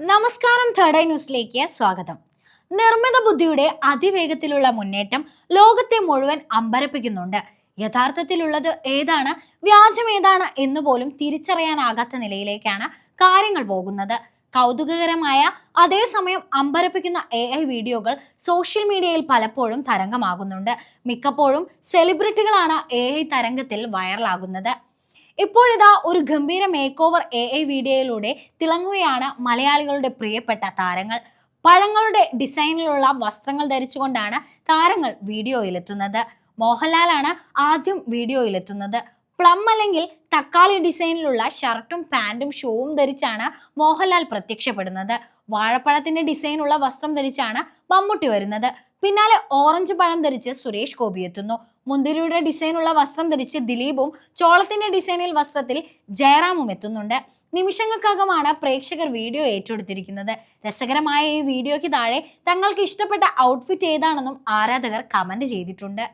നമസ്കാരം third eye ന്യൂസിലേക്ക് സ്വാഗതം. നിർമ്മിത ബുദ്ധിയുടെ അതിവേഗത്തിലുള്ള മുന്നേറ്റം ലോകത്തെ മുഴുവൻ അമ്പരപ്പിക്കുന്നുണ്ട്. യഥാർത്ഥത്തിലുള്ളത് ഏതാണ്? വ്യാജം ഏതാണ്? എന്ന് പോലും തിരിച്ചറിയാനാകാത്ത നിലയിലേക്കാണ് കാര്യങ്ങൾ പോകുന്നത്. കൗതുകകരമായ അതേസമയം അമ്പരപ്പിക്കുന്ന എ ഐ വീഡിയോകൾ സോഷ്യൽ മീഡിയയിൽ പലപ്പോഴും തരംഗമാകുന്നുണ്ട്. മിക്കപ്പോഴും സെലിബ്രിറ്റികളാണ് എ ഐ തരംഗത്തിൽ വൈറലാകുന്നത്. ഇപ്പോഴിതാ ഒരു ഗംഭീര മേക്ക് ഓവർ എ ഐ വീഡിയോയിലൂടെ തിളങ്ങുകയാണ് മലയാളികളുടെ പ്രിയപ്പെട്ട താരങ്ങൾ. പഴങ്ങളുടെ ഡിസൈനിലുള്ള വസ്ത്രങ്ങൾ ധരിച്ചുകൊണ്ടാണ് താരങ്ങൾ വീഡിയോയിലെത്തുന്നത് മോഹൻലാലാണ് ആദ്യം വീഡിയോയിലെത്തുന്നത് പ്ലം അല്ലെങ്കിൽ തക്കാളി ഡിസൈനിലുള്ള ഷർട്ടും പാന്റും ഷൂവും ധരിച്ചാണ് മോഹൻലാൽ പ്രത്യക്ഷപ്പെടുന്നത്. വാഴപ്പഴത്തിന്റെ ഡിസൈനുള്ള വസ്ത്രം ധരിച്ചാണ് മമ്മൂട്ടി വരുന്നത്. പിന്നാലെ ഓറഞ്ച് പഴം ധരിച്ച് സുരേഷ് ഗോപി എത്തുന്നു. മുന്തിരിയുടെ ഡിസൈനുള്ള വസ്ത്രം ധരിച്ച് ദിലീപും ചോളത്തിന്റെ ഡിസൈനിൽ വസ്ത്രത്തിൽ ജയറാമും എത്തുന്നുണ്ട്. നിമിഷങ്ങൾക്കകമാണ് പ്രേക്ഷകർ വീഡിയോ ഏറ്റെടുത്തിരിക്കുന്നത്. രസകരമായ ഈ വീഡിയോയ്ക്ക് താഴെ തങ്ങൾക്ക് ഇഷ്ടപ്പെട്ട ഔട്ട്ഫിറ്റ് ഏതാണെന്നും ആരാധകർ കമന്റ് ചെയ്തിട്ടുണ്ട്.